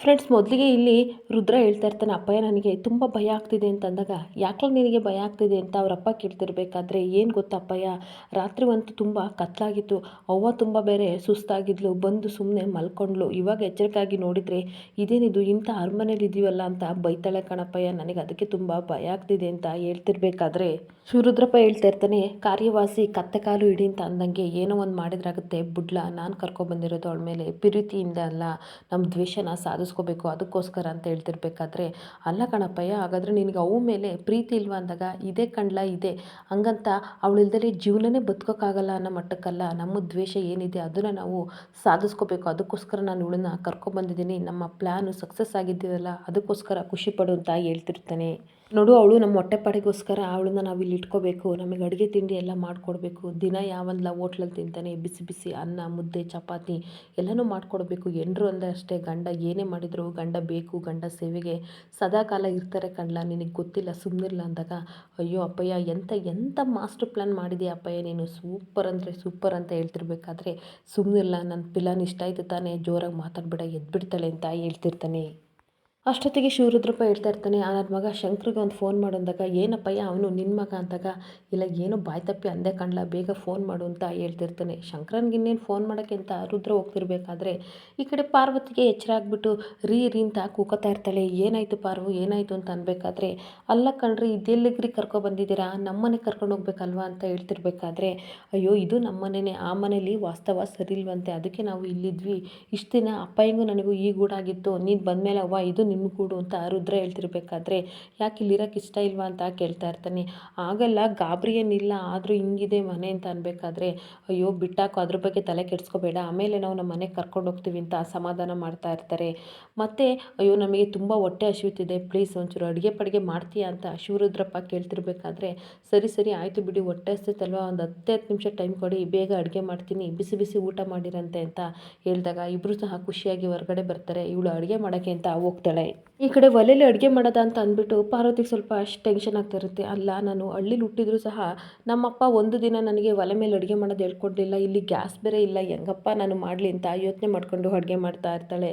Friends ಮೊದಲಿಗೆ ಇಲ್ಲಿ ರುದ್ರ ಹೇಳ್ತಾ ಇರ್ತಾನೆ, ಅಪ್ಪಯ್ಯ, ನನಗೆ ತುಂಬ ಭಯ ಆಗ್ತಿದೆ ಅಂತ ಅಂದಾಗ ಯಾಕೆ ನಿನಗೆ ಭಯ ಆಗ್ತಿದೆ ಅಂತ ಅವರಪ್ಪ ಕೇಳ್ತಿರ್ಬೇಕಾದ್ರೆ ಏನು ಗೊತ್ತಾ ಅಪ್ಪಯ್ಯ? ರಾತ್ರಿ ಅಂತೂ ತುಂಬ ಕತ್ಲಾಗಿತ್ತು. ಅವ್ವ ತುಂಬ ಬೇರೆ ಸುಸ್ತಾಗಿದ್ಲು, ಬಂದು ಸುಮ್ಮನೆ ಮಲ್ಕೊಂಡ್ಲು ಇವಾಗ ಎಚ್ಚರಿಕೆಯಾಗಿ ನೋಡಿದರೆ ಇದೇನಿದು ಇಂಥ ಅರಮನೇಲಿ ಇದೀವಲ್ಲ ಅಂತ ಬೈತಾಳೆ ಕಣಪ್ಪಯ್ಯ. ನನಗೆ ಅದಕ್ಕೆ ತುಂಬ ಭಯ ಆಗ್ತಿದೆ ಅಂತ ಹೇಳ್ತಿರ್ಬೇಕಾದ್ರೆ ಶಿವರುದ್ರಪ್ಪ ಹೇಳ್ತಾ ಇರ್ತಾನೆ, ಕಾರ್ಯವಾಸಿ, ಕತ್ತೆ ಕಾಲು ಇಡಿ ಅಂತ ಅಂದಂಗೆ, ಏನೋ ಒಂದು ಮಾಡಿದ್ರಾಗುತ್ತೆ, ಬುಡ್ಲ, ನಾನು ಕರ್ಕೊಬಂದಿರೋದು ಅವಳ ಮೇಲೆ. ಪ್ರೀತಿಯಿಂದ ಅಲ್ಲ ನಮ್ಮ ದ್ವೇಷನ ಸಾಧಿಸ್ಕೋಬೇಕು, ಅದಕ್ಕೋಸ್ಕರ ಅಂತ ಹೇಳ್ತಿರ್ಬೇಕಾದ್ರೆ, ಅಲ್ಲ ಕಣಪ್ಪಯ್ಯ, ಹಾಗಾದರೆ ನಿನಗೆ ಅವು ಮೇಲೆ ಪ್ರೀತಿ ಇಲ್ವಾ ಅಂದಾಗ, ಇದೇ ಕಣ್ಲ, ಇದೆ. ಹಂಗಂತ ಅವಳಿಲ್ದಲೇ ಜೀವನನೇ ಬದುಕೋಕ್ಕಾಗಲ್ಲ ಅನ್ನೋ ಮಟ್ಟಕ್ಕಲ್ಲ. ನಮ್ಮ ದ್ವೇಷ ಏನಿದೆ ಅದನ್ನು ನಾವು ಸಾಧಿಸ್ಕೋಬೇಕು. ಅದಕ್ಕೋಸ್ಕರ ನಾನು ಇವಳನ್ನ ಕರ್ಕೊಬಂದಿದ್ದೀನಿ. ನಮ್ಮ ಪ್ಲ್ಯಾನು ಸಕ್ಸಸ್ ಆಗಿದ್ದೀರಲ್ಲ ಅದಕ್ಕೋಸ್ಕರ ಖುಷಿ ಪಡು ಅಂತ ಹೇಳ್ತಿರ್ತಾನೆ. ನೋಡು, ಅವಳು ನಮ್ಮ ಹೊಟ್ಟೆಪಾಡಿಗೋಸ್ಕರ ಅವಳನ್ನ ನಾವು ಇಲ್ಲಿ ಇಟ್ಕೋಬೇಕು. ನಮಗೆ ಅಡುಗೆ ತಿಂಡಿ ಎಲ್ಲ ಮಾಡಿಕೊಡ್ಬೇಕು. ದಿನ ಯಾವಂದ್ಲ ಹೋಟ್ಲಲ್ಲಿ ತಿಂತಾನೆ, ಬಿಸಿ ಬಿಸಿ ಅನ್ನ, ಮುದ್ದೆ, ಚಪಾತಿ ಎಲ್ಲನೂ ಮಾಡಿಕೊಡ್ಬೇಕು. ಎಂಡ್ರು ಅಂದರೆ ಅಷ್ಟೇ ಗಂಡ ಏನೇ ಮಾಡಿದರೂ ಗಂಡ ಬೇಕು, ಗಂಡ ಸೇವೆಗೆ ಸದಾ ಕಾಲ ಇರ್ತಾರೆ ಕಣ್ಲ. ನಿನಗೆ ಗೊತ್ತಿಲ್ಲ ಸುಮ್ಮನಿಲ್ಲ ಅಂದಾಗ, ಅಯ್ಯೋ ಅಪ್ಪಯ್ಯ ಎಂಥ ಎಂಥ ಮಾಸ್ಟರ್ ಪ್ಲ್ಯಾನ್ ಮಾಡಿದೆ ಅಪ್ಪಯ್ಯ? ನೀನು ಸೂಪರ್ ಅಂದರೆ ಸೂಪರ್ ಅಂತ ಹೇಳ್ತಿರ್ಬೇಕಾದ್ರೆ ಸುಮ್ಮನಿಲ್ಲ ನನ್ನ ಪಿಲಾನ್ ಇಷ್ಟ ಆಯಿತು ತಾನೇ, ಜೋರಾಗಿ ಮಾತಾಡ್ಬೇಡ, ಎದ್ಬಿಡ್ತಾಳೆ ಅಂತ ಹೇಳ್ತಿರ್ತಾನೆ. ಅಷ್ಟೊತ್ತಿಗೆ ಶಿವರುದ್ರಪ್ಪ ಹೇಳ್ತಾ ಇರ್ತಾನೆ ಆ ನನ್ನ ಮಗ, ಶಂಕ್ರಿಗೆ ಒಂದು ಫೋನ್ ಮಾಡು ಅಂದಾಗ ಏನಪ್ಪಯ್ಯ ಅವನು ನಿನ್ನ ಮಗ ಅಂದಾಗ? ಇಲ್ಲ, ಏನು ಬಾಯ್ ತಪ್ಪಿ ಅಂದೆ ಕಾಣಲ್ಲ ಬೇಗ ಫೋನ್ ಮಾಡು ಅಂತ ಹೇಳ್ತಿರ್ತಾನೆ. ಶಂಕರನ್ಗೆ ಇನ್ನೇನು ಫೋನ್ ಮಾಡೋಕ್ಕೆ ಅಂತ ರುದ್ರ ಹೋಗ್ತಿರ್ಬೇಕಾದ್ರೆ, ಈ ಕಡೆ ಪಾರ್ವತಿಗೆ ಎಚ್ಚರ ಆಗ್ಬಿಟ್ಟು, ರೀ ರೀ ಅಂತ ಕೂಕೋತಾ ಇರ್ತಾಳೆ, ಏನಾಯಿತು ಪಾರ್ವು, ಏನಾಯಿತು ಅಂತ ಅನ್ಬೇಕಾದ್ರೆ, ಅಲ್ಲ ಕಣ್ರಿ ಇದೆಲ್ಲಿಗ್ರಿ ಕರ್ಕೊಬಂದಿದ್ದೀರಾ ನಮ್ಮನೆ ಕರ್ಕೊಂಡು ಹೋಗ್ಬೇಕಲ್ವಾ? ಅಂತ ಹೇಳ್ತಿರ್ಬೇಕಾದ್ರೆ, ಅಯ್ಯೋ, ಇದು ನಮ್ಮನೇ ಆ ಮನೇಲಿ ವಾಸ್ತವ ಸರಿ ಇಲ್ವಂತೆ ಅದಕ್ಕೆ ನಾವು ಇಲ್ಲಿದ್ವಿ. ಇಷ್ಟು ದಿನ ಅಪ್ಪಯ್ಯಂಗೂ ನನಗೂ ಈ ಗೂಡಾಗಿತ್ತು. ನೀನು ಬಂದಮೇಲೆ ಅವ್ವ, ಇದು ನಿಮ್ಮ ಗೂಡು ಅಂತ ರುದ್ರ ಹೇಳ್ತಿರ್ಬೇಕಾದ್ರೆ, ಯಾಕೆ ಇಲ್ಲಿರೋಕೆ ಇಷ್ಟ ಇಲ್ವಾ? ಅಂತ ಕೇಳ್ತಾ ಇರ್ತಾನೆ. ಆಗಲ್ಲ, ಗಾಬರಿ ಏನಿಲ್ಲ, ಆದರೂ ಹಿಂಗಿದೆ ಮನೆ ಅಂತ ಅನ್ಬೇಕಾದ್ರೆ, ಅಯ್ಯೋ, ಬಿಟ್ಟಾಕೋ, ಅದ್ರ ಬಗ್ಗೆ ತಲೆ ಕೆಡಿಸ್ಕೋಬೇಡ, ಆಮೇಲೆ ನಾವು ನಮ್ಮ ಮನೆಗೆ ಕರ್ಕೊಂಡು ಹೋಗ್ತೀವಿ ಅಂತ ಸಮಾಧಾನ ಮಾಡ್ತಾ ಇರ್ತಾರೆ. ಮತ್ತು, ಅಯ್ಯೋ, ನಮಗೆ ತುಂಬ ಹೊಟ್ಟೆ ಹಸಿಯುತ್ತಿದೆ, ಪ್ಲೀಸ್ ಒಂಚೂರು ಅಡುಗೆ ಪಡುಗೆ ಮಾಡ್ತೀಯಾ? ಅಂತ ಶಿವರುದ್ರಪ್ಪ ಕೇಳ್ತಿರ್ಬೇಕಾದ್ರೆ, ಸರಿ ಸರಿ, ಆಯಿತು ಬಿಡಿ, ಹೊಟ್ಟೆ ಹಸ್ತೈತಲ್ವ ಒಂದು ಹತ್ತು ಹತ್ತು ನಿಮಿಷ ಟೈಮ್ ಕೊಡಿ, ಬೇಗ ಅಡುಗೆ ಮಾಡ್ತೀನಿ, ಬಿಸಿ ಬಿಸಿ ಊಟ ಮಾಡಿರಂತೆ, ಅಂತ ಹೇಳಿದಾಗ ಇಬ್ಬರು ಸಹ ಖುಷಿಯಾಗಿ ಹೊರಗಡೆ ಬರ್ತಾರೆ. ಇವಳು ಅಡುಗೆ ಮಾಡೋಕ್ಕೆ ಅಂತ ಹೋಗ್ತಾಳೆ. right. ಈ ಕಡೆ ಒಲೆಯಲ್ಲಿ ಅಡುಗೆ ಮಾಡೋದ ಅಂತ ಅಂದ್ಬಿಟ್ಟು ಪಾರ್ವತಿಗೆ ಸ್ವಲ್ಪ ಅಷ್ಟು ಟೆನ್ಷನ್ ಆಗ್ತಾ ಇರುತ್ತೆ. ಅಲ್ಲ, ನಾನು ಹಳ್ಳಿಲಿ ಹುಟ್ಟಿದ್ರು ಸಹ ನಮ್ಮಪ್ಪ ಒಂದು ದಿನ ನನಗೆ ಒಲೆ ಮೇಲೆ ಅಡುಗೆ ಮಾಡೋದು ಹೇಳ್ಕೊಡ್ಲಿಲ್ಲ. ಇಲ್ಲಿ ಗ್ಯಾಸ್ ಬೇರೆ ಇಲ್ಲ. ಹೆಂಗಪ್ಪ ನಾನು ಮಾಡಲಿ ಅಂತ ಯೋಚನೆ ಮಾಡಿಕೊಂಡು ಅಡುಗೆ ಮಾಡ್ತಾ ಇರ್ತಾಳೆ.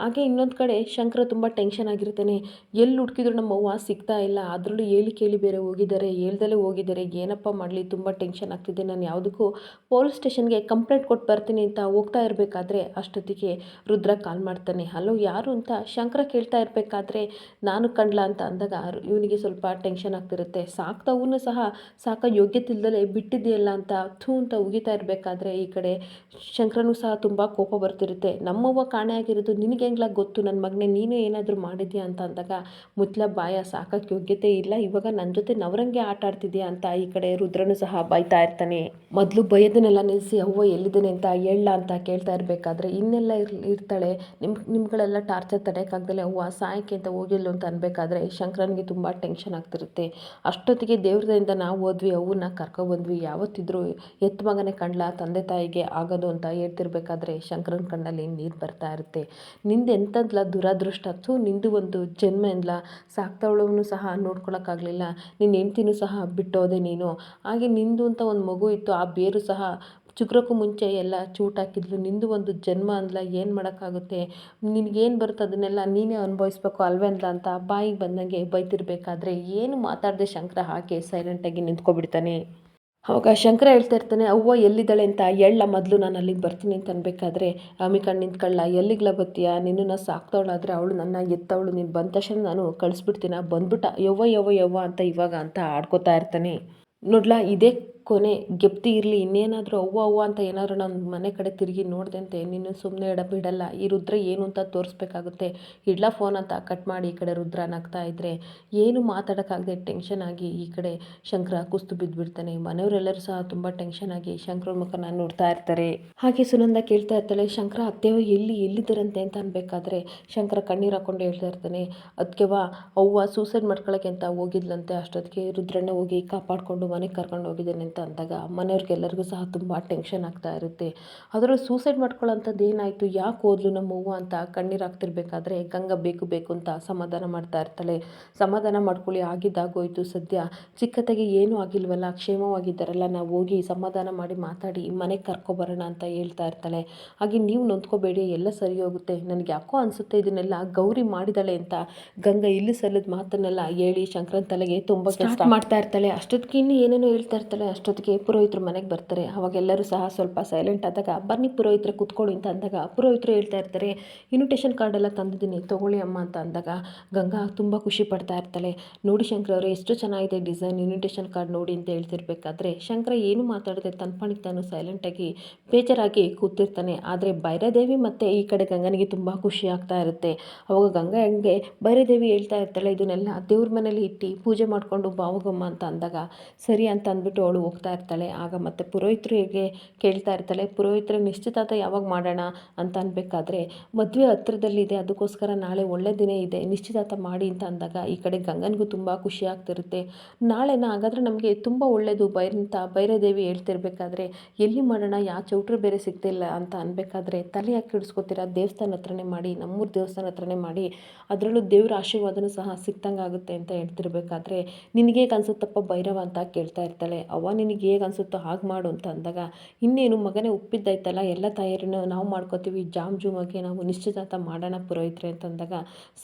ಹಾಗೆ ಇನ್ನೊಂದು ಕಡೆ ಶಂಕರ ತುಂಬ ಟೆನ್ಷನ್ ಆಗಿರ್ತಾನೆ. ಎಲ್ಲಿ ಹುಡುಕಿದ್ರು ನಮ್ಮ ಅವ್ವ ಸಿಗ್ತಾ ಇಲ್ಲ. ಅದರಲ್ಲೂ ಹೇಳಿ ಕೇಳಿ ಬೇರೆ ಹೋಗಿದ್ದಾರೆ. ಹೇಳ್ದಲೇ ಹೋಗಿದ್ದಾರೆ. ಏನಪ್ಪ ಮಾಡಲಿ? ತುಂಬ ಟೆನ್ಷನ್ ಆಗ್ತಿದೆ. ನಾನು ಯಾವುದಕ್ಕೂ ಪೊಲೀಸ್ ಸ್ಟೇಷನ್ಗೆ ಕಂಪ್ಲೇಂಟ್ ಕೊಟ್ಟು ಬರ್ತೀನಿ ಅಂತ ಹೋಗ್ತಾ ಇರಬೇಕಾದ್ರೆ ಅಷ್ಟೊತ್ತಿಗೆ ರುದ್ರ ಕಾಲ್ ಮಾಡ್ತಾನೆ. ಹಲೋ ಯಾರು? ಅಂತ ಶಂಕರ ಕೇಳ್ತಾ ಇರಬೇಕಾದ್ರೆ ನಾನು ಕಂಡ್ಲ ಅಂತ ಅಂದಾಗ ಇವನಿಗೆ ಸ್ವಲ್ಪ ಟೆನ್ಷನ್ ಆಗ್ತಿರುತ್ತೆ. ಸಾಕ್ತವೂ ಸಹ ಸಾಕ ಯೋಗ್ಯತೆ ಇಲ್ದಲೆ ಬಿಟ್ಟಿದೆಯಲ್ಲ ಅಂತ ಥೂ ಅಂತ ಉಗಿತಾ ಇರಬೇಕಾದ್ರೆ ಈ ಕಡೆ ಶಂಕರನೂ ಸಹ ತುಂಬ ಕೋಪ ಬರ್ತಿರುತ್ತೆ. ನಮ್ಮವ್ವ ಕಾಣೆ ಆಗಿರೋದು ನಿನಗೆ ಹೆಂಗ್ಲ ಗೊತ್ತು? ನನ್ನ ಮಗನೇ ನೀನು ಏನಾದರೂ ಮಾಡಿದ್ಯಾ ಅಂತ ಅಂದಾಗ ಮುತ್ಲ ಬಾಯ ಸಾಕಕ್ಕೆ ಯೋಗ್ಯತೆ ಇಲ್ಲ, ಇವಾಗ ನನ್ನ ಜೊತೆ ನವರಂಗೆ ಆಟ ಆಡ್ತಿದ್ಯಾ ಅಂತ ಈ ಕಡೆ ರುದ್ರನು ಸಹ ಬೈತಾ ಇರ್ತಾನೆ. ಮೊದಲು ಭಯದನ್ನೆಲ್ಲ ನಿಲ್ಲಿಸಿ ಅವ್ವ ಎಲ್ಲಿದ್ದಾನೆ ಅಂತ ಹೇಳ ಅಂತ ಕೇಳ್ತಾ ಇರಬೇಕಾದ್ರೆ ಇನ್ನೆಲ್ಲ ಇರ್, ಇರ್ತಾಳೆ. ನಿಮ್ಮ ನಿಮ್ಗಳೆಲ್ಲ ಟಾರ್ಚರ್ ತಡೆಯೋಕ್ಕಾಗ್ದಲೆ ಅವ್ವ ಸಾಯಕ್ಕೆ ಅಂತ ಹೋಗಿಲ್ಲ ಅಂತ ಅನ್ಬೇಕಾದ್ರೆ ಶಂಕರನಿಗೆ ತುಂಬ ಟೆನ್ಷನ್ ಆಗ್ತಿರುತ್ತೆ. ಅಷ್ಟೊತ್ತಿಗೆ ದೇವ್ರದಿಂದ ನಾವು ಹೋದ್ವಿ ಅವನ್ನ ಕರ್ಕೊಬಂದ್ವಿ ಯಾವತ್ತಿದ್ರೂ ಎತ್ತ ಮಗನೇ ಕಂಡ್ಲ, ತಂದೆ ತಾಯಿಗೆ ಆಗೋದು ಅಂತ ಹೇಳ್ತಿರ್ಬೇಕಾದ್ರೆ ಶಂಕರನ ಕಣ್ಣಲ್ಲಿ ನೀರು ಬರ್ತಾ ಇರುತ್ತೆ. ನಿಂದ ಎಂತಂದ್ಲ ದುರಾದೃಷ್ಟ? ಥೂ, ನಿಂದು ಒಂದು ಜನ್ಮ ಇಲ್ಲ ಸಾಕ್ತವಳವನು ಸಹ ನೋಡ್ಕೊಳಕ್ಕಾಗಲಿಲ್ಲ. ನಿನ್ನ ಹೆಂಡ್ತಿನೂ ಸಹ ಬಿಟ್ಟೋದೆ ನೀನು. ಹಾಗೆ ನಿಂದು ಅಂತ ಒಂದು ಮಗು ಇತ್ತು, ಆ ಬೇರು ಸಹ ಚುಗ್ರಕ್ಕೂ ಮುಂಚೆ ಎಲ್ಲ ಚೂಟಾಕಿದ್ಲು ನಿಂದು ಒಂದು ಜನ್ಮ ಅಂದ್ಲ, ಏನು ಮಾಡೋಕ್ಕಾಗುತ್ತೆ? ನಿನಗೇನು ಬರುತ್ತೆ ಅದನ್ನೆಲ್ಲ ನೀನೇ ಅನುಭವಿಸ್ಬೇಕು ಅಲ್ವೇ ಅಂದ್ಲ ಅಂತ ಬಾಯಿಗೆ ಬಂದಂಗೆ ಬೈತಿರ್ಬೇಕಾದ್ರೆ ಏನು ಮಾತಾಡದೆ ಶಂಕರ ಹಾಕಿ ಸೈಲೆಂಟಾಗಿ ನಿಂತ್ಕೊಬಿಡ್ತಾನೆ. ಅವಾಗ ಶಂಕರ ಹೇಳ್ತಾ ಇರ್ತಾನೆ, ಅವ್ವ ಎಲ್ಲಿದ್ದಾಳೆ ಅಂತ ಎಳ್ಳ ಮೊದಲು ನಾನು ಅಲ್ಲಿಗೆ ಬರ್ತೀನಿ ಅಂತ ಅನ್ಬೇಕಾದ್ರೆ ಅಮಿಕಣ್ಣು ನಿಂತ್ಕೊಳ್ಳ, ಎಲ್ಲಿಗ್ಲ ಬತ್ತೀಯ? ನಿನ್ನನ್ನು ಸಾಕ್ತವಳಾದರೆ ಅವಳು ನನ್ನ ಎತ್ತವಳು, ನೀನು ಬಂದ ತಕ್ಷಣ ನಾನು ಕಳಿಸ್ಬಿಡ್ತೀನಿ? ಬಂದ್ಬಿಟ್ಟ, ಯವ್ವ ಯವ್ವ ಯವ್ವ ಅಂತ ಇವಾಗ ಅಂತ ಆಡ್ಕೋತಾ ಇರ್ತಾನೆ. ನೋಡ್ಲಾ, ಇದೇ ಕೊನೆ ಗೆಪ್ತಿ ಇರಲಿ, ಇನ್ನೇನಾದರೂ ಅವ್ವ ಅವ್ವ ಅಂತ ಏನಾದರೂ ನಾನು ಮನೆ ಕಡೆ ತಿರುಗಿ ನೋಡಿದಂತೆ, ನಿನ್ನ ಸುಮ್ಮನೆ ಇಡ ಬಿಡಲ್ಲ, ಈ ರುದ್ರ ಏನು ಅಂತ ತೋರಿಸ್ಬೇಕಾಗುತ್ತೆ. ಇಡ್ಲಾ ಫೋನ್ ಅಂತ ಕಟ್ ಮಾಡಿ ಈ ಕಡೆ ರುದ್ರ ನಗ್ತಾ ಇದ್ದರೆ ಏನು ಮಾತಾಡೋಕ್ಕಾಗದೆ ಟೆನ್ಷನ್ ಆಗಿ ಈ ಕಡೆ ಶಂಕರ ಕುಸ್ತು ಬಿದ್ದುಬಿಡ್ತಾನೆ ಮನೆಯವರೆಲ್ಲರೂ ಸಹ ತುಂಬ ಟೆನ್ಷನ್ ಆಗಿ ಶಂಕರ ಮುಖನ ನೋಡ್ತಾ ಇರ್ತಾರೆ. ಹಾಗೆ ಸುನಂದ ಕೇಳ್ತಾ ಇರ್ತಾಳೆ, ಶಂಕರ ಅತ್ತೆವ ಎಲ್ಲಿ ಎಲ್ಲಿದ್ದರಂತೆ ಅಂತ ಅನ್ಬೇಕಾದ್ರೆ ಶಂಕರ ಕಣ್ಣೀರು ಹಾಕೊಂಡು ಹೇಳ್ತಾ ಇರ್ತಾನೆ ಅದಕ್ಕೆವಾ ಅವ್ವ ಸೂಸೈಡ್ ಮಾಡ್ಕೊಳ್ಳೋಕ್ಕೆ ಅಂತ ಹೋಗಿದ್ಲಂತೆ, ಅಷ್ಟೊತ್ತಿಗೆ ರುದ್ರಣ್ಣ ಹೋಗಿ ಕಾಪಾಡಿಕೊಂಡು ಮನೆಗೆ ಕರ್ಕೊಂಡು ಹೋಗಿದ್ದಾನೆ ಅಂತ ಅಂದಾಗ ಮನೆಯವ್ರಿಗೆಲ್ಲರಿಗೂ ಸಹ ತುಂಬ ಟೆನ್ಷನ್ ಆಗ್ತಾ ಇರುತ್ತೆ. ಅದರಲ್ಲೂ ಸೂಸೈಡ್ ಮಾಡ್ಕೊಳ್ಳೋಂಥದ್ದು ಏನಾಯಿತು? ಯಾಕೆ ಹೋದ್ಲು ನಮ್ಮ ಅವ್ವ ಅಂತ ಕಣ್ಣೀರು ಹಾಕ್ತಿರ್ಬೇಕಾದ್ರೆ ಗಂಗಾ ಬೇಕು ಬೇಕು ಅಂತ ಸಮಾಧಾನ ಮಾಡ್ತಾ ಇರ್ತಾಳೆ. ಸಮಾಧಾನ ಮಾಡ್ಕೊಳ್ಳಿ ಆಗಿದ್ದಾಗೋಯ್ತು ಸದ್ಯ. ಚಿಕ್ಕತೆಗೆ ಏನೂ ಆಗಿಲ್ವಲ್ಲ? ಕ್ಷೇಮವಾಗಿದ್ದಾರಲ್ಲ? ನಾವು ಹೋಗಿ ಸಮಾಧಾನ ಮಾಡಿ ಮಾತಾಡಿ ಮನೆಗೆ ಕರ್ಕೊಬರೋಣ ಅಂತ ಹೇಳ್ತಾ ಇರ್ತಾಳೆ. ಹಾಗೆ ನೀವು ನೊಂದ್ಕೋಬೇಡಿ ಎಲ್ಲ ಸರಿ ಹೋಗುತ್ತೆ. ನನಗೆ ಯಾಕೋ ಅನಿಸುತ್ತೆ ಇದನ್ನೆಲ್ಲ ಗೌರಿ ಮಾಡಿದಾಳೆ ಅಂತ. ಗಂಗಾ ಇಲ್ಲಿ ಸಲ್ಲದ ಮಾತನ್ನೆಲ್ಲ ಹೇಳಿ ಶಂಕರನ್ ತಲೆಗೆ ತುಂಬ ಕೆಲಸ ಮಾಡ್ತಾ ಇರ್ತಾಳೆ. ಅಷ್ಟೊತ್ತಿಗೆ ಇನ್ನೂ ಏನೇನೋ ಹೇಳ್ತಾ ಇರ್ತಾಳೆ. ಅಷ್ಟೊತ್ತಿಗೆ ಪುರೋಹಿತರು ಮನೆಗೆ ಬರ್ತಾರೆ. ಅವಾಗ ಎಲ್ಲರೂ ಸಹ ಸ್ವಲ್ಪ ಸೈಲೆಂಟ್ ಆದಾಗ, ಬನ್ನಿ ಪುರೋಹಿತರೆ ಕೂತ್ಕೊಳ್ಳಿ ಅಂತ ಅಂದಾಗ, ಪುರೋಹಿತರು ಹೇಳ್ತಾ ಇರ್ತಾರೆ ಇನ್ವಿಟೇಷನ್ ಕಾರ್ಡ್ ಎಲ್ಲ ತಂದಿದ್ದೀನಿ, ತೊಗೊಳ್ಳಿ ಅಮ್ಮ ಅಂತ ಅಂದಾಗ, ಗಂಗಾ ತುಂಬ ಖುಷಿ ಪಡ್ತಾ ಇರ್ತಾಳೆ. ನೋಡಿ ಶಂಕರ್ ಅವರು, ಎಷ್ಟು ಚೆನ್ನಾಗಿದೆ ಡಿಸೈನ್ ಇನ್ವಿಟೇಷನ್ ಕಾರ್ಡ್ ನೋಡಿ ಅಂತ ಹೇಳ್ತಿರ್ಬೇಕಾದ್ರೆ, ಶಂಕರ ಏನು ಮಾತಾಡದೆ ತನ್ನ ಪಾಣಿಗೆ ತಾನು ಸೈಲೆಂಟಾಗಿ ಬೇಜಾರಾಗಿ ಕೂತಿರ್ತಾನೆ. ಆದರೆ ಭೈರದೇವಿ ಮತ್ತು ಈ ಕಡೆ ಗಂಗನಿಗೆ ತುಂಬ ಖುಷಿ ಆಗ್ತಾ ಇರುತ್ತೆ. ಅವಾಗ ಗಂಗಾ ಹೆಂಗೆ, ಭೈರದೇವಿ ಹೇಳ್ತಾ ಇರ್ತಾಳೆ, ಇದನ್ನೆಲ್ಲ ದೇವ್ರ ಮನೇಲಿ ಇಟ್ಟು ಪೂಜೆ ಮಾಡಿಕೊಂಡು ಬಾವಗಮ್ಮ ಅಂತ ಅಂದಾಗ, ಸರಿ ಅಂತ ಅಂದ್ಬಿಟ್ಟು ಅವಳು ಹೋಗ್ತಾ ಇರ್ತಾಳೆ. ಆಗ ಮತ್ತೆ ಪುರೋಹಿತರಿಗೆ ಕೇಳ್ತಾ ಇರ್ತಾಳೆ, ಪುರೋಹಿತರ, ನಿಶ್ಚಿತಾರ್ಥ ಯಾವಾಗ ಮಾಡೋಣ? ಅಂತ ಅನ್ಬೇಕಾದ್ರೆ, ಮದುವೆ ಹತ್ರದಲ್ಲಿದೆ ಅದಕ್ಕೋಸ್ಕರ ನಾಳೆ ಒಳ್ಳೆ ದಿನ ಇದೆ, ನಿಶ್ಚಿತಾರ್ಥ ಮಾಡಿ ಅಂತ ಅಂದಾಗ ಈ ಕಡೆ ಗಂಗನಿಗೂ ತುಂಬ ಖುಷಿ ಆಗ್ತಿರುತ್ತೆ. ನಾಳೆನ ಹಾಗಾದ್ರೆ ನಮಗೆ ತುಂಬ ಒಳ್ಳೆಯದು ಬೈರಂತ ಭೈರದೇವಿ ಹೇಳ್ತಿರ್ಬೇಕಾದ್ರೆ, ಎಲ್ಲಿ ಮಾಡೋಣ? ಯಾವ ಚೌಟ್ರು ಬೇರೆ ಸಿಗ್ತಿಲ್ಲ? ಅಂತ ಅನ್ಬೇಕಾದ್ರೆ, ತಲೆ ಯಾಕೆ ಹಿಡಿಸ್ಕೊತೀರಾ ದೇವಸ್ಥಾನ ಹತ್ರನೇ ಮಾಡಿ, ನಮ್ಮೂರು ದೇವಸ್ಥಾನ ಹತ್ರನೇ ಮಾಡಿ, ಅದರಲ್ಲೂ ದೇವ್ರ ಆಶೀರ್ವಾದನೂ ಸಹ ಸಿಕ್ತಂಗೆ ಆಗುತ್ತೆ ಅಂತ ಹೇಳ್ತಿರ್ಬೇಕಾದ್ರೆ ನಿನಗೆ ಅನ್ಸುತ್ತಪ್ಪ ಭೈರವ ಅಂತ ಕೇಳ್ತಾ ಇರ್ತಾಳೆ. ಅವ್ವ ನಿನಗೆ ಹೇಗೆ ಅನಿಸುತ್ತೋ ಹಾಗೆ ಮಾಡು ಅಂತ ಅಂದಾಗ, ಇನ್ನೇನು ಮಗನೇ ಉಪ್ಪಿದ್ದಾಯ್ತಲ್ಲ, ಎಲ್ಲ ತಯಾರಿನೂ ನಾವು ಮಾಡ್ಕೋತೀವಿ, ಜಾಮ್ ಜೂಮಾಗಿ ನಾವು ನಿಶ್ಚಿತಾರ್ಥ ಮಾಡೋಣ ಪುರೋಹಿತ್ರೆ ಅಂತಂದಾಗ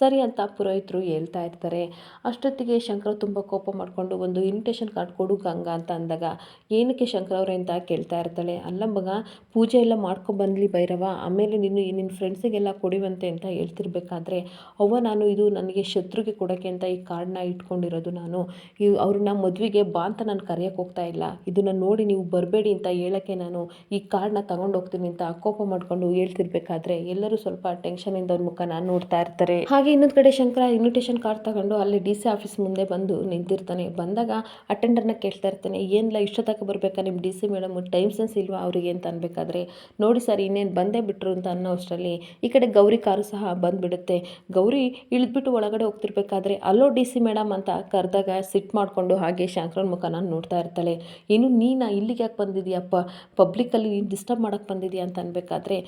ಸರಿ ಅಂತ ಪುರೋಹಿತರು ಹೇಳ್ತಾ ಇರ್ತಾರೆ. ಅಷ್ಟೊತ್ತಿಗೆ ಶಂಕರ ತುಂಬ ಕೋಪ ಮಾಡಿಕೊಂಡು ಒಂದು ಇನ್ವಿಟೇಷನ್ ಕಾರ್ಡ್ ಕೊಡು ಗಂಗಾ ಅಂತ ಅಂದಾಗ, ಏನಕ್ಕೆ ಶಂಕರ ಅವರೇ ಅಂತ ಕೇಳ್ತಾ ಇರ್ತಾಳೆ. ಅಲ್ಲ ಮಗ, ಪೂಜೆ ಎಲ್ಲ ಮಾಡ್ಕೊಬಂದ್ಲಿ ಭೈರವ, ಆಮೇಲೆ ನೀನು ನಿನ್ನ ಫ್ರೆಂಡ್ಸಿಗೆಲ್ಲ ಕೊಡಿವಂತೆ ಅಂತ ಹೇಳ್ತಿರ್ಬೇಕಾದ್ರೆ, ಅವ್ವ ನಾನು ಇದು ನನಗೆ ಶತ್ರುಗೆ ಕೊಡೋಕ್ಕೆ ಅಂತ ಈ ಕಾರ್ಡ್ನ ಇಟ್ಕೊಂಡಿರೋದು ನಾನು. ಇವು ಅವ್ರನ್ನ ಮದುವೆಗೆ ಬಾ ಅಂತ ನಾನು ಕರೆಯೋಕ್ಕೆ ಹೋಗ್ತಾ ಇಲ್ಲ. ಇದನ್ನು ನೋಡಿ ನೀವು ಬರಬೇಡಿ ಅಂತ ಹೇಳೋಕ್ಕೆ ನಾನು ಈ ಕಾರ್ಡನ್ನ ತಗೊಂಡು ಹೋಗ್ತೀನಿ ಅಂತ ಕೋಪ ಮಾಡಿಕೊಂಡು ಹೇಳ್ತಿರ್ಬೇಕಾದ್ರೆ ಎಲ್ಲರೂ ಸ್ವಲ್ಪ ಟೆನ್ಷನಿಂದ ಅವ್ರ ಮುಖ ನಾನು ನೋಡ್ತಾ ಇರ್ತಾರೆ. ಹಾಗೆ ಇನ್ನೊಂದು ಕಡೆ ಶಂಕರ ಇನ್ವಿಟೇಷನ್ ಕಾರ್ಡ್ ತಗೊಂಡು ಅಲ್ಲಿ ಡಿ ಸಿ ಆಫೀಸ್ ಮುಂದೆ ಬಂದು ನಿಂತಿರ್ತಾನೆ. ಬಂದಾಗ ಅಟೆಂಡರ್ನ ಕೇಳ್ತಾ ಇರ್ತಾನೆ ಏನಿಲ್ಲ ಇಷ್ಟೊತ್ತಕ್ಕೆ ಬರಬೇಕಾ ನಿಮ್ಮ D C madam time sense ಇಲ್ವಾ ಅವರಿಗೆ? ಅಂತ ಅನ್ಬೇಕಾದ್ರೆ, ನೋಡಿ ಸರ್, ಇನ್ನೇನು ಬಂದೇ ಬಿಟ್ರು ಅಂತ ಅನ್ನೋ ಅಷ್ಟರಲ್ಲಿ ಈ ಕಡೆ ಗೌರಿ ಕಾರು ಸಹ ಬಂದುಬಿಡುತ್ತೆ. ಗೌರಿ ಇಳಿದ್ಬಿಟ್ಟು ಒಳಗಡೆ ಹೋಗ್ತಿರ್ಬೇಕಾದ್ರೆ ಅಲ್ಲೋ ಡಿ ಸಿ ಮೇಡಮ್ ಅಂತ ಕರೆದಾಗ ಸಿಟ್ ಮಾಡಿಕೊಂಡು ಹಾಗೆ ಶಂಕರನ ಮುಖ ನಾನು ನೋಡ್ತಾ ಇರ್ತಾಳೆ. ಏನು ನೀನಾ ಇಲ್ಲಿಗೆ ಯಾಕೆ ಬಂದಿದ್ಯಪ್ಪ ಪಬ್ಲಿಕಲ್ಲಿ ನೀನು ಡಿಸ್ಟರ್ಬ್ ಮಾಡೋಕ್ಕೆ ಬಂದಿದ್ಯಾ ಅಂತ ಅನ್ಬೇಕಾದ್ರೆ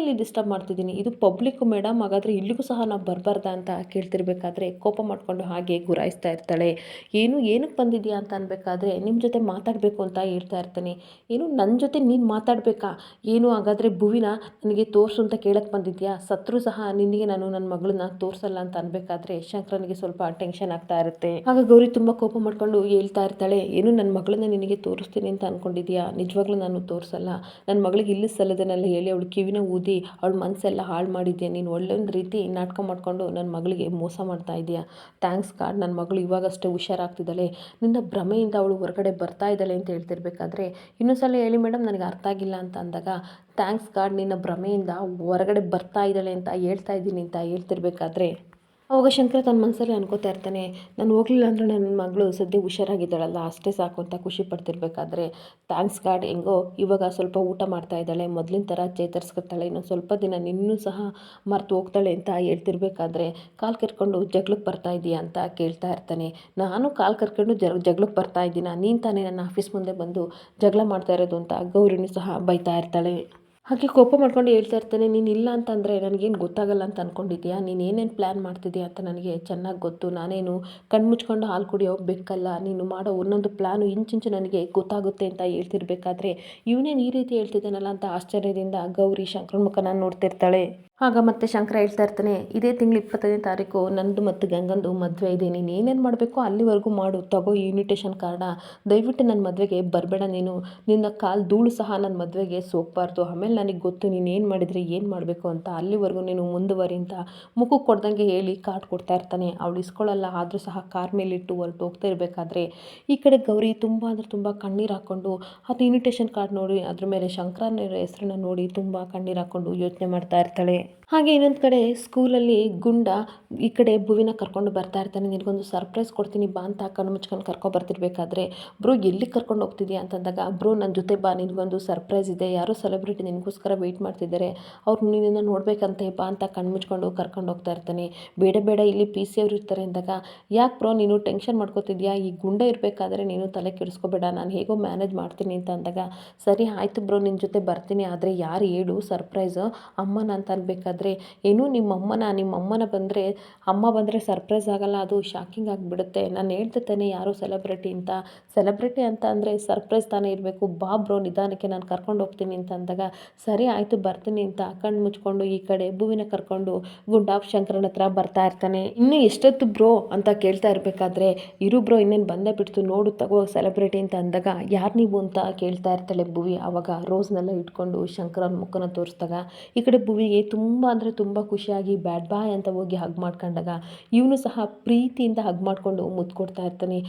ಇಲ್ಲಿ ಡಿಸ್ಟರ್ಬ್ ಮಾಡ್ತಿದ್ದೀನಿ. ಇದು ಪಬ್ಲಿಕ್ ಮೇಡಮ್ ಹಾಗಾದರೆ ಇಲ್ಲಿಗೂ ಸಹ ನಾವು ಬರಬಾರ್ದಾ ಅಂತ ಕೇಳ್ತಿರ್ಬೇಕಾದ್ರೆ ಕೋಪ ಮಾಡಿಕೊಂಡು ಹಾಗೆ ಗುರಾಯಿಸ್ತಾ ಇರ್ತಾಳೆ. ಏನು, ಏನಕ್ಕೆ ಬಂದಿದ್ಯಾ ಅಂತ ಅನ್ಬೇಕಾದ್ರೆ ನಿಮ್ಮ ಜೊತೆ ಮಾತಾಡಬೇಕು ಅಂತ ಹೇಳ್ತಾ ಇರ್ತಾನೆ. ಏನು ನನ್ನ ಜೊತೆ ನೀನು ಮಾತಾಡಬೇಕಾ? ಏನು ಹಾಗಾದರೆ ಭುವಿನ ನನಗೆ ತೋರಿಸು ಅಂತ ಕೇಳಕ್ಕೆ ಬಂದಿದ್ಯಾ ಸತ್ರು ಸಹ ನಿನಗೆ ನಾನು ನನ್ನ ಮಗಳನ್ನ ತೋರಿಸಲ್ಲ ಅಂತ ಅನ್ಬೇಕಾದ್ರೆ ಶಂಕರನಿಗೆ ಸ್ವಲ್ಪ ಟೆನ್ಷನ್ ಆಗ್ತಾ ಇರುತ್ತೆ. ಆಗ ಗೌರಿ ತುಂಬ ಕೋಪ ಮಾಡ್ಕೊಂಡು ಹೇಳ್ತಾ ಇರ್ತಾಳೆ, ಏನು ನನ್ನ ಮಗಳನ್ನ ನಿನಗೆ ತೋರಿಸ್ತೀನಿ ಅಂತ ಅಂದ್ಕೊಂಡಿದ್ಯಾ ನಿಜವಾಗ್ಲೂ ನಾನು ತೋರಿಸಲ್ಲ. ನನ್ನ ಮಗಳಿಗೆ ಇಲ್ಲಿ ಸಲ್ಲದನ್ನೆಲ್ಲ ಹೇಳಿ ಅವಳು ಕಿವಿನ ಊದಿ ಅವಳು ಮನಸ್ಸೆಲ್ಲ ಹಾಳು ಮಾಡಿದ್ಯಾ? ನೀನು ಒಳ್ಳೊಂದು ರೀತಿ ನಾಟಕ ಮಾಡಿಕೊಂಡು ನನ್ನ ಮಗಳಿಗೆ ಮೋಸ ಮಾಡ್ತಾ ಇದೆಯಾ? ಥ್ಯಾಂಕ್ಸ್ ಗಾಡ್ ನನ್ನ ಮಗಳು ಇವಾಗಷ್ಟೇ ಹುಷಾರಾಗ್ತಿದ್ದಾಳೆ. ನಿನ್ನ ಭ್ರಮೆಯಿಂದ ಅವಳು ಹೊರಗಡೆ ಬರ್ತಾ ಇದ್ದಾಳೆ ಅಂತ ಹೇಳ್ತಿರ್ಬೇಕಾದ್ರೆ ಇನ್ನೊಂದ್ಸಲ ಹೇಳಿ ಮೇಡಮ್ ನನಗೆ ಅರ್ಥ ಆಗಿಲ್ಲ ಅಂತ ಅಂದಾಗ, ಥ್ಯಾಂಕ್ಸ್ ಗಾಡ್, ನಿನ್ನ ಭ್ರಮೆಯಿಂದ ಹೊರಗಡೆ ಬರ್ತಾ ಇದ್ದಾಳೆ ಅಂತ ಹೇಳ್ತಾ ಇದ್ದೀನಿ ಅಂತ ಹೇಳ್ತಿರ್ಬೇಕಾದ್ರೆ ಅವಾಗ ಶಂಕರ ತನ್ನ ಮನಸ್ಸಲ್ಲಿ ಅನ್ಕೋತಾ ಇರ್ತಾನೆ, ನಾನು ಹೋಗಲಿಲ್ಲ ಅಂದರೆ ನನ್ನ ಮಗಳು ಸದ್ಯ ಹುಷಾರಾಗಿದ್ದಾಳಲ್ಲ, ಅಷ್ಟೇ ಸಾಕು ಅಂತ ಖುಷಿ ಪಡ್ತಿರ್ಬೇಕಾದ್ರೆ ಥ್ಯಾಂಕ್ಸ್ ಗಾಡ್ ಹೆಂಗೋ ಇವಾಗ ಸ್ವಲ್ಪ ಊಟ ಮಾಡ್ತಾ ಇದ್ದಾಳೆ, ಮೊದಲಿನ ಥರ ಚೇತರಿಸ್ಕೊತಾಳೆ ಇನ್ನೊಂದು ಸ್ವಲ್ಪ ದಿನ ನಿನ್ನೂ ಸಹ ಮರೆತು ಹೋಗ್ತಾಳೆ ಅಂತ ಹೇಳ್ತಿರ್ಬೇಕಾದ್ರೆ, ಕಾಲು ಕರ್ಕೊಂಡು ಜಗಳಕ್ಕೆ ಬರ್ತಾ ಇದೀಯಾ ಅಂತ ಕೇಳ್ತಾ ಇರ್ತಾನೆ. ನಾನು ಕಾಲು ಕರ್ಕೊಂಡು ಜಗಳಕ್ಕೆ ಬರ್ತಾ ಇದ್ದೀನ, ನೀನು ತಾನೇ ನನ್ನ ಆಫೀಸ್ ಮುಂದೆ ಬಂದು ಜಗಳ ಮಾಡ್ತಾ ಇರೋದು ಅಂತ ಗೌರಿನೂ ಸಹ ಬೈತಾ ಇರ್ತಾಳೆ. ಹಾಗೆ ಕೋಪ ಮಾಡ್ಕೊಂಡು ಹೇಳ್ತಾ ಇರ್ತಾನೆ, ನೀನು ಇಲ್ಲ ಅಂತಂದರೆ ನನಗೇನು ಗೊತ್ತಾಗಲ್ಲ ಅಂತ ಅಂದ್ಕೊಂಡಿದ್ಯಾ ನೀನು ಏನೇನು ಪ್ಲ್ಯಾನ್ ಮಾಡ್ತಿದ್ಯಾ ಅಂತ ನನಗೆ ಚೆನ್ನಾಗಿ ಗೊತ್ತು. ನಾನೇನು ಕಣ್ಣು ಮುಚ್ಕೊಂಡು ಹಾಲು ಕುಡಿಯೋ ಬೆಕ್ಕಲ್ಲ ನೀನು ಮಾಡೋ ಒಂದೊಂದು ಪ್ಲ್ಯಾನು ಇಂಚಿಂಚು ನನಗೆ ಗೊತ್ತಾಗುತ್ತೆ ಅಂತ ಹೇಳ್ತಿರ್ಬೇಕಾದ್ರೆ ಇವನೇನು ಈ ರೀತಿ ಹೇಳ್ತಿದ್ದಾನಲ್ಲ ಅಂತ ಆಶ್ಚರ್ಯದಿಂದ ಗೌರಿ ಶಂಕರನ ಮುಖನ ನೋಡ್ತಿರ್ತಾಳೆ. ಆಗ ಮತ್ತೆ ಶಂಕರ ಹೇಳ್ತಾ ಇರ್ತಾನೆ, ಇದೇ ತಿಂಗಳು ಇಪ್ಪತ್ತೈದನೇ ತಾರೀಕು ನಂದು ಮತ್ತು ಗಂಗಂದು ಮದುವೆ ಇದೆ. ನೀನು ಏನೇನು ಮಾಡಬೇಕು ಅಲ್ಲಿವರೆಗೂ ಮಾಡು. ತಗೋ ಇನ್ವಿಟೇಷನ್ ಕಾರ್ಡ ದಯವಿಟ್ಟು ನನ್ನ ಮದುವೆಗೆ ಬರಬೇಡ ನೀನು. ನಿನ್ನ ಕಾಲು ಧೂಳು ಸಹ ನನ್ನ ಮದುವೆಗೆ ಸೋಗಬಾರ್ದು ಆಮೇಲೆ ನನಗೆ ಗೊತ್ತು, ನೀನು ಏನು ಮಾಡಿದರೆ, ಏನು ಮಾಡಬೇಕು ಅಂತ. ಅಲ್ಲಿವರೆಗೂ ನೀನು ಮುಂದುವರಿ ಅಂತ ಮುಖಕ್ಕೆ ಕೊಡ್ದಂಗೆ ಹೇಳಿ ಕಾರ್ಡ್ ಕೊಡ್ತಾ ಇರ್ತಾನೆ. ಅವಳು ಇಸ್ಕೊಳ್ಳಲ್ಲ ಆದರೂ ಸಹ ಕಾರ್ ಮೇಲಿಟ್ಟು ಹೊರಟು ಹೋಗ್ತಾ ಇರಬೇಕಾದ್ರೆ. ಈ ಕಡೆ ಗೌರಿ ತುಂಬ ಅಂದರೆ ತುಂಬ ಕಣ್ಣೀರು ಹಾಕ್ಕೊಂಡು ಅದು ಇನ್ವಿಟೇಷನ್ ಕಾರ್ಡ್ ನೋಡಿ, ಅದ್ರ ಮೇಲೆ ಶಂಕರನ ಹೆಸರನ್ನ ನೋಡಿ ತುಂಬ ಕಣ್ಣೀರು ಹಾಕ್ಕೊಂಡು ಯೋಚನೆ ಮಾಡ್ತಾ ಇರ್ತಾಳೆ. ಹಾಗೆ ಇನ್ನೊಂದು ಕಡೆ ಸ್ಕೂಲಲ್ಲಿ ಗುಂಡ ಈ ಕಡೆ ಭುವಿನ ಕರ್ಕೊಂಡು ಬರ್ತಾ ಇರ್ತಾನೆ. ನಿನಗೊಂದು ಸರ್ಪ್ರೈಸ್ ಕೊಡ್ತೀನಿ, ಬಾ ಅಂತ ಕಣ್ಣು ಮುಚ್ಕೊಂಡು ಕರ್ಕೊ ಬರ್ತಿರ್ಬೇಕಾದ್ರೆ. ಬ್ರೋ, ಎಲ್ಲಿ ಕರ್ಕೊಂಡು ಹೋಗ್ತಿದ್ಯಾ ಅಂತಂದಾಗ, ಬ್ರೋ ನನ್ನ ಜೊತೆ ಬಾ, ನಿನಗೊಂದು ಸರ್ಪ್ರೈಸ್ ಇದೆ. ಯಾರೋ ಸೆಲೆಬ್ರಿಟಿ ನಿನ್ಗೆ ನಿನಗೋಸ್ಕರ ವೆಯ್ಟ್ ಮಾಡ್ತಿದ್ದಾರೆ. ಅವ್ರು ನಿನ್ನನ್ನು ನೋಡಬೇಕಂತೆ ಬಾ ಅಂತ ಕಣ್ಣು ಮುಚ್ಕೊಂಡು ಕರ್ಕೊಂಡು ಹೋಗ್ತಾ ಇರ್ತಾನೆ. ಬೇಡ ಬೇಡ, ಇಲ್ಲಿ ಪಿ ಸಿ ಅವ್ರು ಇರ್ತಾರೆ ಅಂದಾಗ, ಯಾಕೆ ಬ್ರೋ ನೀನು ಟೆನ್ಷನ್ ಮಾಡ್ಕೋತಿದ್ಯಾ? ಈ ಗುಂಡ ಇರಬೇಕಾದ್ರೆ ನೀನು ತಲೆ ಕೆಡಿಸ್ಕೋಬೇಡ. ನಾನು ಹೇಗೋ ಮ್ಯಾನೇಜ್ ಮಾಡ್ತೀನಿ ಅಂತ ಅಂದಾಗ, ಸರಿ, ಆಯಿತು ಬ್ರೋ ನಿನ್ನ ಜೊತೆ ಬರ್ತೀನಿ. ಆದರೆ ಯಾರು ಹೇಳು ಸರ್ಪ್ರೈಸು ಅಮ್ಮನ ಅಂತ ಅನ್ಬೇಕಾದ್ರೆ, ಏನು ನಿಮ್ಮ ಅಮ್ಮನ ನಿಮ್ಮ ಅಮ್ಮನ ಬಂದರೆ, ಅಮ್ಮ ಬಂದರೆ ಸರ್ಪ್ರೈಸ್ ಆಗಲ್ಲ. ಅದು ಶಾಕಿಂಗ್ ಆಗಿಬಿಡುತ್ತೆ. ನಾನು ತಾನೇ ಯಾರು ಸೆಲೆಬ್ರಿಟಿ ಅಂತ. ಸೆಲೆಬ್ರಿಟಿ ಅಂತ ಅಂದರೆ ಸರ್ಪ್ರೈಸ್ ತಾನೇ ಇರಬೇಕು. ಬಾ ಬ್ರೋ ನಿಧಾನಕ್ಕೆ ನಾನು ಕರ್ಕೊಂಡು ಹೋಗ್ತೀನಿ ಅಂತ ಅಂದಾಗ ಸರಿ ಆಯಿತು, ಬರ್ತೀನಿ ಅಂತ ಕಣ್ಣು ಮುಚ್ಕೊಂಡು ಈ ಕಡೆ ಭುವಿನ ಕರ್ಕೊಂಡು ಗುಂಡಾಪ್ ಶಂಕರನ ಹತ್ರ ಬರ್ತಾ ಇರ್ತಾನೆ. ಇನ್ನೂ ಎಷ್ಟೊತ್ತು ಬ್ರೋ ಅಂತ ಕೇಳ್ತಾ ಇರಬೇಕಾದ್ರೆ, ಇರು ಬ್ರೋ, ಇನ್ನೇನು ಬಂದೇ ಬಿಡ್ತು, ನೋಡು, ತಗೋ ಸೆಲೆಬ್ರಿಟಿ ಅಂತ ಅಂದಾಗ ಯಾರು ನೀವು ಅಂತ ಕೇಳ್ತಾ ಇರ್ತಾಳೆ ಭುವಿ. ಆವಾಗ ರೋಸ್ನೆಲ್ಲ ಇಟ್ಕೊಂಡು ಶಂಕರನ ಮುಖನ ತೋರಿಸಿದಾಗ, ಈ ಕಡೆ ಭುವಿಗೆ ತುಂಬ ಅಂದರೆ ತುಂಬ ಖುಷಿಯಾಗಿ ಬ್ಯಾಡ್ ಬಾಯ್ ಅಂತ ಹೋಗಿ ಹಗ್ ಮಾಡ್ಕೊಂಡಾಗ ಇವನು ಸಹ ಪ್ರೀತಿಯಿಂದ ಹಗ್ ಮಾಡಿಕೊಂಡು ಮುದ್ದು ಕೊಡ್ತಾ ಇರ್ತಾನೆ.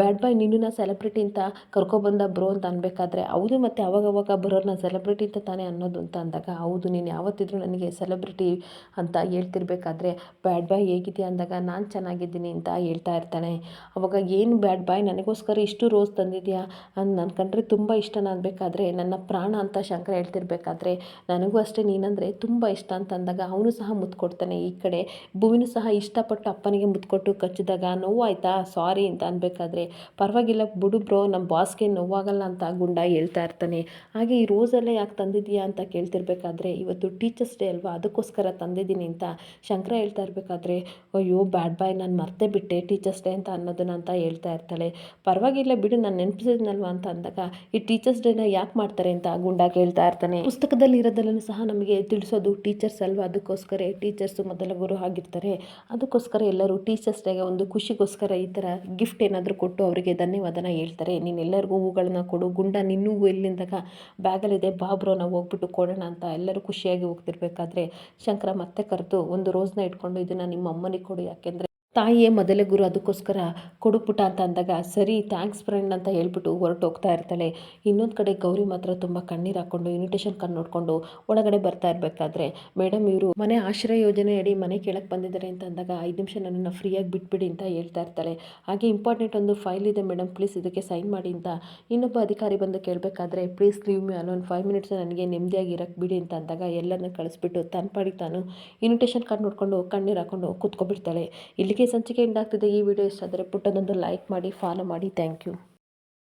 ಬ್ಯಾಡ್ ಬಾಯ್ ನಿನ್ನನ್ನು ಸೆಲೆಬ್ರಿಟಿ ಅಂತ ಕರ್ಕೊಬಂದ ಬ್ರೋ ಅಂತ ಅನ್ಬೇಕಾದ್ರೆ, ಹೌದು, ಮತ್ತು ಅವಾಗವಾಗ ಬರೋರನ್ನ ಸೆಲೆಬ್ರಿಟಿ ಅಂತ ತಾನೇ ಅನ್ನೋದು ಅಂತ ಅಂದಾಗ, ಹೌದು, ನೀನು ಯಾವತ್ತಿದ್ರೂ ನನಗೆ ಸೆಲೆಬ್ರಿಟಿ ಅಂತ ಹೇಳ್ತಿರ್ಬೇಕಾದ್ರೆ ಬ್ಯಾಡ್ ಬಾಯ್ ಹೇಗಿದೆಯಾ ಅಂದಾಗ ನಾನು ಚೆನ್ನಾಗಿದ್ದೀನಿ ಅಂತ ಹೇಳ್ತಾ ಇರ್ತಾನೆ. ಅವಾಗ ಏನು ಬ್ಯಾಡ್ ಬಾಯ್ ನನಗೋಸ್ಕರ ಇಷ್ಟು ರೋಸ್ ತಂದಿದೆಯಾ? ಅಂತ ನನ್ನ ಕಂಡ್ರೆ ತುಂಬ ಇಷ್ಟ ಅನ್ಬೇಕಾದ್ರೆ ನನ್ನ ಪ್ರಾಣ ಅಂತ ಶಂಕರ ಹೇಳ್ತಿರ್ಬೇಕಾದ್ರೆ, ನನಗೂ ಅಷ್ಟೇ ನೀನಂದರೆ ತುಂಬ ಇಷ್ಟ ಅಂತ ಅಂದಾಗ ಅವನು ಸಹ ಮುತ್ತು ಕೊಡ್ತಾನೆ ಈ ಕಡೆ ಭೂಮಿನೂ ಸಹ ಇಷ್ಟಪಟ್ಟು ಅಪ್ಪನಿಗೆ ಮುತ್ಕೊಟ್ಟು ಕಚ್ಚಿದಾಗ ನೋವಾಯ್ತಾ? ಸಾರಿ ಅಂತ ಅನ್ಬೇಕಾದ್ರೆ, ಪರವಾಗಿಲ್ಲ ಬಿಡು ಬ್ರೋ ನಮ್ಮ ಬಾಸ್ಗೆ ನೋವಾಗಲ್ಲ ಅಂತ ಗುಂಡ ಹೇಳ್ತಾ ಇರ್ತಾನೆ. ಹಾಗೆ ಈ ರೋಸಲ್ಲೇ ಯಾಕೆ ತಂದಿದ್ದೀಯಾ ಅಂತ ಕೇಳ್ತಿರ್ಬೇಕಾದ್ರೆ ಇವತ್ತು ಟೀಚರ್ಸ್ ಡೇ ಅಲ್ವಾ? ಅದಕ್ಕೋಸ್ಕರ ತಂದಿದ್ದೀನಿ ಅಂತ ಶಂಕರ ಹೇಳ್ತಾ ಇರಬೇಕಾದ್ರೆ, ಅಯ್ಯೋ ಬ್ಯಾಡ್ ಬಾಯ್ ನಾನು ಮರ್ತೇ ಬಿಟ್ಟೆ ಟೀಚರ್ಸ್ ಡೇ ಅಂತ ಅನ್ನೋದನ್ನ ಅಂತ ಹೇಳ್ತಾ ಇರ್ತಾಳೆ. ಪರವಾಗಿಲ್ಲ ಬಿಡು, ನಾನು ನೆನಪಿಸಿದ್ನಲ್ವಾ? ಅಂತ ಅಂದಾಗ, ಈ ಟೀಚರ್ಸ್ ಡೇನ ಯಾಕೆ ಮಾಡ್ತಾರೆ ಅಂತ ಗುಂಡ ಕೇಳ್ತಾ ಇರ್ತಾನೆ. ಪುಸ್ತಕದಲ್ಲಿ ಇರೋದಲ್ಲೂ ಸಹ ನಮಗೆ ತಿಳಿಸೋದು ಟೀಚರ್ಸ್ ಅಲ್ವಾ? ಅದಕ್ಕೋಸ್ಕರ ಟೀಚರ್ಸು ಮೊದಲ ಗುರು ಆಗಿರ್ತಾರೆ. ಅದಕ್ಕೋಸ್ಕರ ಎಲ್ಲರೂ ಟೀಚರ್ಸ್ ಡೇಗೆ ಒಂದು ಖುಷಿಗೋಸ್ಕರ ಈ ಥರ ಗಿಫ್ಟ್ ಏನಾದರೂ ಕೊಟ್ಟು ಅವರಿಗೆ ಧನ್ಯವಾದನ ಹೇಳ್ತಾರೆ. ನೀನು ಎಲ್ಲರಿಗೂ ಹೂಗಳನ್ನ ಕೊಡು, ಗುಂಡ ನಿನ್ನೂ ಹೂ ಎಲ್ಲಿಂದಾಗ ಬ್ಯಾಗಲ್ಲಿದೆ ಬಾಬ್ರೋ ನಾವು ಹೋಗ್ಬಿಟ್ಟು ಕೊಡೋಣ ಅಂತ ಎಲ್ಲರೂ ಖುಷಿಯಾಗಿ ಹೋಗ್ತಿರ್ಬೇಕಾದ್ರೆ ಶಂಕರ ಮತ್ತೆ ಕರೆದು ಒಂದು ರೋಸ್ನ ಇಟ್ಕೊಂಡು ಇದನ್ನು ನಿಮ್ಮ ಅಮ್ಮನಿಗೆ ಕೊಡು, ಯಾಕೆಂದರೆ ತಾಯಿಯೇ ಮೊದಲೇ ಗುರು, ಅದಕ್ಕೋಸ್ಕರ ಕೊಡುಪುಟ ಅಂತ ಅಂದಾಗ, ಸರಿ ಥ್ಯಾಂಕ್ಸ್ ಫ್ರೆಂಡ್ ಅಂತ ಹೇಳ್ಬಿಟ್ಟು ಹೊರಟೋಗ್ತಾ ಇರ್ತಾಳೆ. ಇನ್ನೊಂದು ಕಡೆ ಗೌರಿ ಮಾತ್ರ ತುಂಬ ಕಣ್ಣೀರು ಹಾಕ್ಕೊಂಡು ಇನ್ವಿಟೇಷನ್ ಕಾರ್ಡ್ ನೋಡಿಕೊಂಡು ಒಳಗಡೆ ಬರ್ತಾ ಇರಬೇಕಾದ್ರೆ ಮೇಡಮ್ ಇವರು ಮನೆ ಆಶ್ರಯ ಯೋಜನೆ ಅಡಿ ಮನೆ ಕೇಳಕ್ಕೆ ಬಂದಿದ್ದಾರೆ ಅಂತ ಅಂದಾಗ, ಐದು ನಿಮಿಷ ನನ್ನನ್ನು ಫ್ರೀಯಾಗಿ ಬಿಟ್ಬಿಡಿ ಅಂತ ಹೇಳ್ತಾ ಇರ್ತಾಳೆ. ಹಾಗೆ ಇಂಪಾರ್ಟೆಂಟ್ ಒಂದು ಫೈಲ್ ಇದೆ ಮೇಡಮ್ ಪ್ಲೀಸ್ ಇದಕ್ಕೆ ಸೈನ್ ಮಾಡಿ ಅಂತ ಇನ್ನೊಬ್ಬ ಅಧಿಕಾರಿ ಬಂದು ಕೇಳಬೇಕಾದ್ರೆ ಪ್ಲೀಸ್ ಲೀವ್ ಮಿ ಒಂದು ಫೈವ್ ಮಿನಿಟ್ಸ್ ನನಗೆ ನೆಮ್ಮದಿಯಾಗಿ ಇರಕ್ಕೆ ಬಿಡಿ ಅಂತ ಅಂದಾಗ ಎಲ್ಲರನ್ನ ಕಳಿಸ್ಬಿಟ್ಟು ತನ್ನ ಪಾಡಿಗೆ ತಾನು ಇನ್ವಿಟೇಷನ್ ಕಾರ್ಡ್ ನೋಡಿಕೊಂಡು ಕಣ್ಣೀರು ಹಾಕ್ಕೊಂಡು ಕೂತ್ಕೊಬಿಡ್ತಾಳೆ. ಇಲ್ಲಿಗೆ ಸಂಚಿಕೆ ಎಂಡಾಗ್ತಿದೆ ಈ ವಿಡಿಯೋ ಇಷ್ಟ ಆದರೆ ಪುಟ್ಟದೊಂದು ಲೈಕ್ ಮಾಡಿ ಫಾಲೋ ಮಾಡಿ. Thank you